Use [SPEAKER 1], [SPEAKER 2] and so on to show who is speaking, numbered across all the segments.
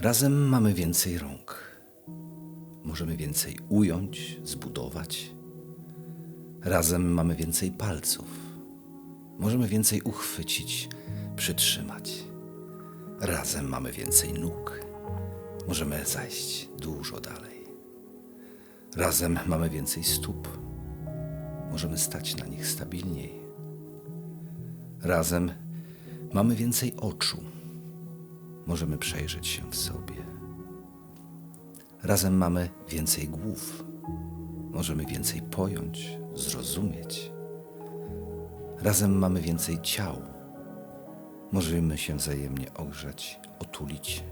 [SPEAKER 1] Razem mamy więcej rąk. Możemy więcej ująć, zbudować. Razem mamy więcej palców. Możemy więcej uchwycić, przytrzymać. Razem mamy więcej nóg. Możemy zajść dużo dalej. Razem mamy więcej stóp. Możemy stać na nich stabilniej. Razem mamy więcej oczu. Możemy przejrzeć się w sobie. Razem mamy więcej głów. Możemy więcej pojąć, zrozumieć. Razem mamy więcej ciał. Możemy się wzajemnie ogrzać, otulić.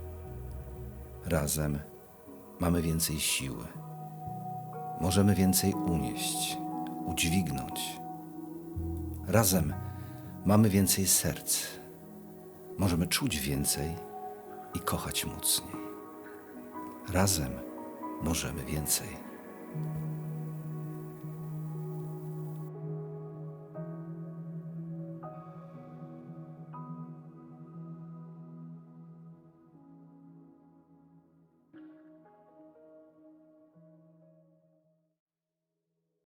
[SPEAKER 1] Razem mamy więcej siły. Możemy więcej unieść, udźwignąć. Razem mamy więcej serc. Możemy czuć więcej i kochać mocniej. Razem możemy więcej.